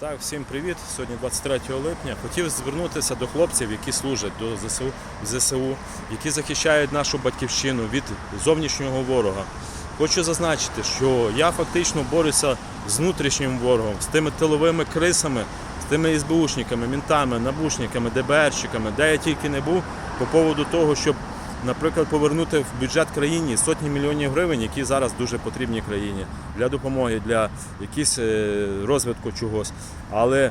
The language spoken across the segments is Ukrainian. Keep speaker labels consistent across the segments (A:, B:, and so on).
A: Так, всім привіт. Сьогодні 23 липня. Хотів звернутися до хлопців, які служать до ЗСУ, ЗСУ, які захищають нашу батьківщину від зовнішнього ворога. Хочу зазначити, що я фактично борюся з внутрішнім ворогом, з тими тиловими крисами, з тими СБУшниками, мінтами, набушниками, ДБРщиками, де я тільки не був по поводу того, щоб, наприклад, повернути в бюджет країні сотні мільйонів гривень, які зараз дуже потрібні країні для допомоги, для якісь е, розвитку чогось. Але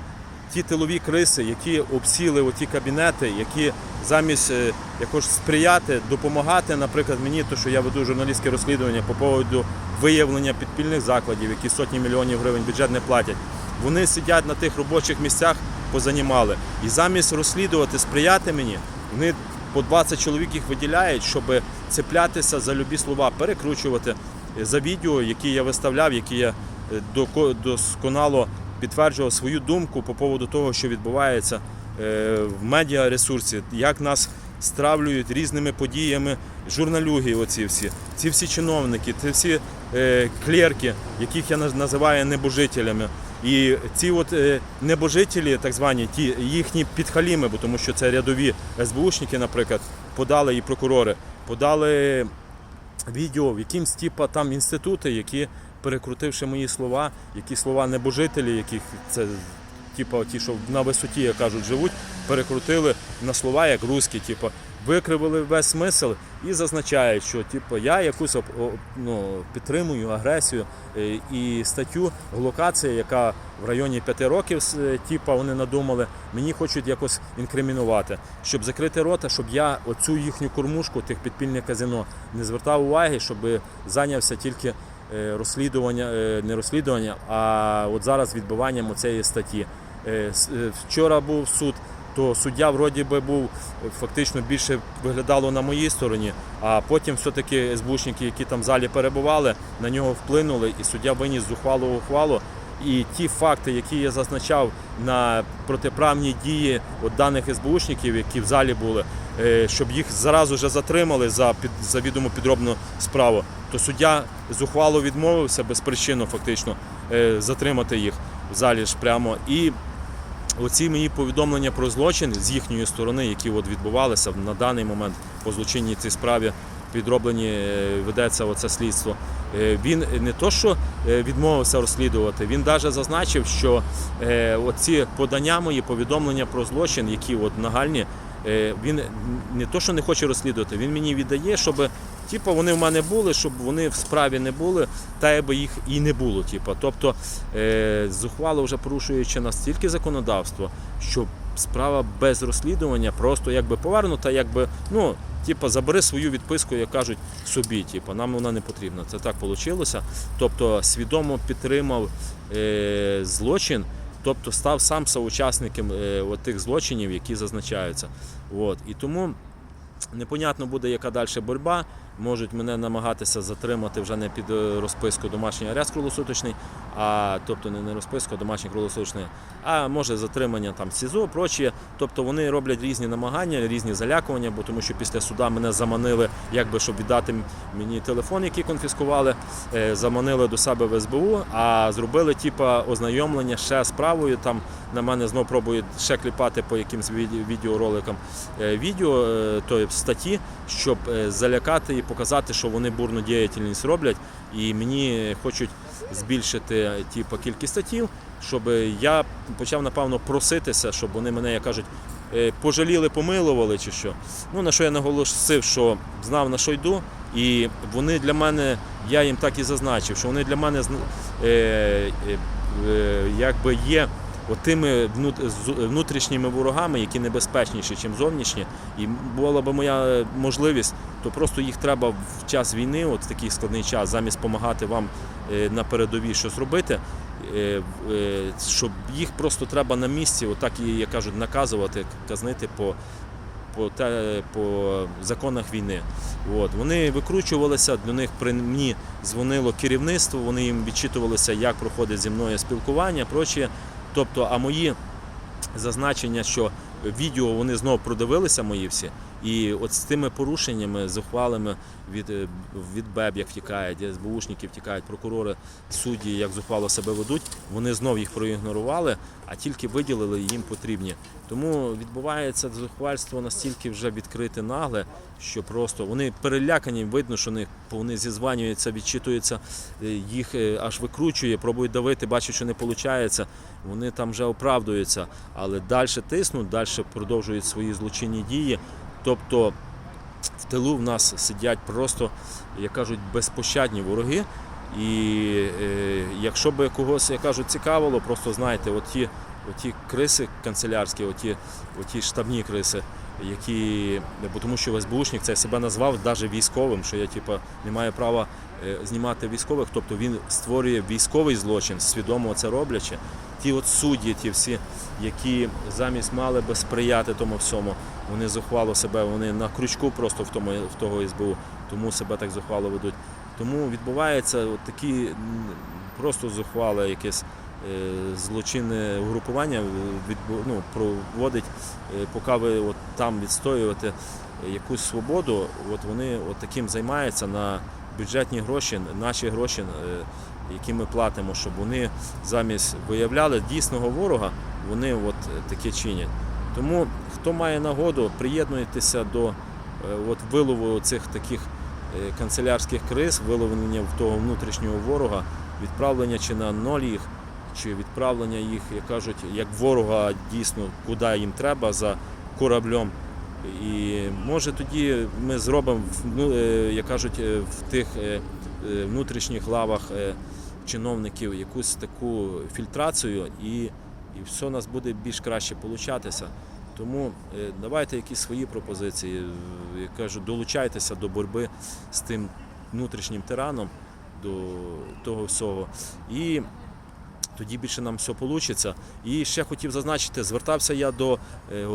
A: ті тилові криси, які обсіли оті кабінети, які замість е, якось сприяти, допомагати, наприклад, мені, то що я веду журналістське розслідування по поводу виявлення підпільних закладів, які сотні мільйонів гривень бюджет не платять. Вони сидять на тих робочих місцях, позанімали. І замість розслідувати, сприяти мені, вони по 20 чоловік їх виділяють, щоб цеплятися за любі слова, перекручувати е, за відео, які я виставляв, які я е, досконало підтверджував свою думку по поводу того, що відбувається е, в медіаресурсі, як нас стравлюють різними подіями журналюги, оці всі, ці всі чиновники, ці всі клерки, яких я наз- називаю небожителями. І ці от е, небожителі, так звані, ті їхні підхаліми, бо тому що це рядові СБУшники, наприклад, подали і прокурори, подали відео в якимсь типа там інститути, які, перекрутивши мої слова, які слова небожителі, яких це типа ті, що на висоті, як кажуть, живуть, перекрутили на слова як руські, типа, викривили весь смисл і зазначають, що типу, я якусь ну, підтримую агресію е, і статтю глокація, яка в районі п'яти років типа, вони надумали, мені хочуть якось інкримінувати, щоб закрити рота, щоб я оцю їхню кормушку тих підпільних казино не звертав уваги, щоб зайнявся тільки е, розслідування, не розслідування, а от зараз відбиванням цієї статті. Вчора був суд, то суддя вроді би був е, фактично більше виглядало на моїй стороні, а потім все-таки СБУшники, які там в залі перебували, на нього вплинули, і суддя виніс зухвалу ухвалу. І ті факти, які я зазначав на протиправні дії от даних СБУшників, які в залі були, е, щоб їх зразу вже затримали за під за відому підробну справу, то суддя зухвало відмовився безпричинно фактично е, затримати їх в залі ж прямо. І оці мої повідомлення про злочин з їхньої сторони, які от відбувалися на даний момент по злочинній цій справі, підроблені, е, ведеться оце слідство. Е, Він не то, що е, відмовився розслідувати, він навіть зазначив, що оці подання мої, повідомлення про злочин, які от нагальні, він не то, що не хоче розслідувати, він мені віддає, щоб типу, вони в мене були, щоб вони в справі не були, та якби їх і не було. Типу. Тобто е, зухвало вже порушуючи настільки законодавство, що справа без розслідування просто якби повернута, якби ну. Типа, забери свою відписку, як кажуть, собі. Типа, нам вона не потрібна. Це так вийшло. Тобто свідомо підтримав е, злочин, тобто став сам соучасником е, от тих злочинів, які зазначаються. От. І тому непонятно буде, яка далі боротьба. Можуть мене намагатися затримати вже не під е, розписку домашній арест круглосуточний, а тобто не, не розписку, а домашній круглосуточний, а може затримання там СІЗО, прочі. Тобто вони роблять різні намагання, різні залякування, бо тому що після суда мене заманили, якби щоб віддати мені телефон, який конфіскували, е, заманили до себе в СБУ, а зробили типа ознайомлення ще справою. Там на мене знову пробують ще кліпати по якимсь відеороликам е, відео тої статті, щоб залякати і показати, що вони бурну діяльність роблять, і мені хочуть збільшити типу, кількість статтів, щоб я почав напевно проситися, щоб вони мене, як кажуть, е, пожаліли, помилували чи що. Ну на що я наголосив, що знав на що йду, і вони для мене, я їм так і зазначив, що вони для мене е, е, е, якби є отими внутрішніми ворогами, які небезпечніші, ніж зовнішні. І була б моя можливість, то просто їх треба в час війни, от такий складний час, замість допомагати вам е, на передовій щось робити. е, е, Щоб їх просто треба на місці, отак і як кажуть, наказувати, казнити по, по, те, по законах війни. От. Вони викручувалися, до них при мені дзвонило керівництво, вони їм відчитувалися, як проходить зі мною спілкування, прочі. Тобто, а мої зазначення, що відео вони знову продивилися мої всі, І от з тими порушеннями, зухвалими від, е, від БЕБ, як втікають, СБУшники втікають, прокурори, судді, як зухвало себе ведуть, вони знов їх проігнорували, а тільки виділили їм потрібні. Тому відбувається зухвальство настільки вже відкрите нагле, що просто вони перелякані, видно, що вони, вони зізванюються, відчитуються, е, їх е, аж викручує, пробують давити, бачать, що не виходить. Вони там вже оправдуються, але далі тиснуть, далі продовжують свої злочинні дії. Тобто в тилу в нас сидять просто, як кажуть, безпощадні вороги. І е, якщо би когось, як кажуть, цікавило, просто знаєте, оті, оті криси канцелярські, оті, оті штабні криси, які, бо тому що СБУшник це себе назвав навіть військовим, що я типу, не маю права е, знімати військових, тобто він створює військовий злочин, свідомо це роблячи. Ті от судді, ті всі, які замість мали би сприяти тому всьому, вони зухвало себе, вони на крючку просто в тому в того СБУ, тому себе так зухвало ведуть. Тому відбувається от такі просто зухвале якесь е, злочинне угрупування відбу- ну, проводить, е, поки ви от там відстоюєте якусь свободу, от вони от таким займаються на бюджетні гроші, наші гроші, е, які ми платимо, щоб вони замість виявляли дійсного ворога, вони от таке чинять. Тому хто має нагоду, приєднуйтеся до е, от вилову цих таких е, канцелярських криз, виловлення того внутрішнього ворога, відправлення чи на ноль їх, чи відправлення їх, як кажуть, як ворога дійсно, куди їм треба за кораблем. І може тоді ми зробимо, ну, е, як кажуть, е, в тих е, е, внутрішніх лавах е, чиновників якусь таку фільтрацію, і, і все у нас буде більш краще получатися. Тому е, давайте якісь свої пропозиції. Е, Я кажу, долучайтеся до боротьби з тим внутрішнім тираном, до того всього. І тоді більше нам все вийде. І ще хотів зазначити, звертався я до е, е,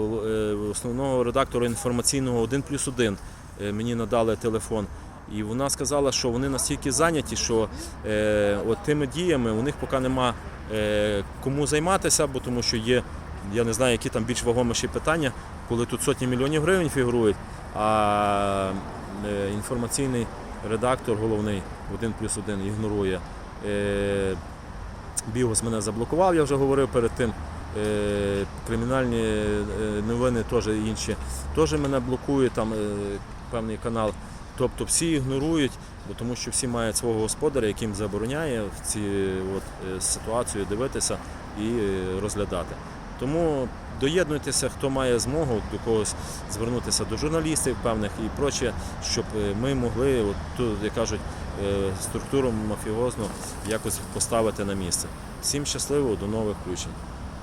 A: основного редактора інформаційного 1 плюс 1. Мені надали телефон. І вона сказала, що вони настільки зайняті, що е, от тими діями у них поки нема е, кому займатися, бо тому що є, я не знаю, які там більш вагоміші питання, коли тут сотні мільйонів гривень фігурують, а е, інформаційний редактор головний 1 плюс 1 ігнорує. Е, Бігос мене заблокував, я вже говорив перед тим. Е, Кримінальні е, новини теж інші теж мене блокує, там е, певний канал. Тобто всі ігнорують, бо тому що всі мають свого господаря, яким забороняє в ці от, е, ситуацію дивитися і е, розглядати. Тому доєднуйтеся, хто має змогу до когось звернутися до журналістів певних і проче, щоб е, ми могли, от, ту, як кажуть, структуру мафіозну якось поставити на місце. Всім щасливо, до нових включень.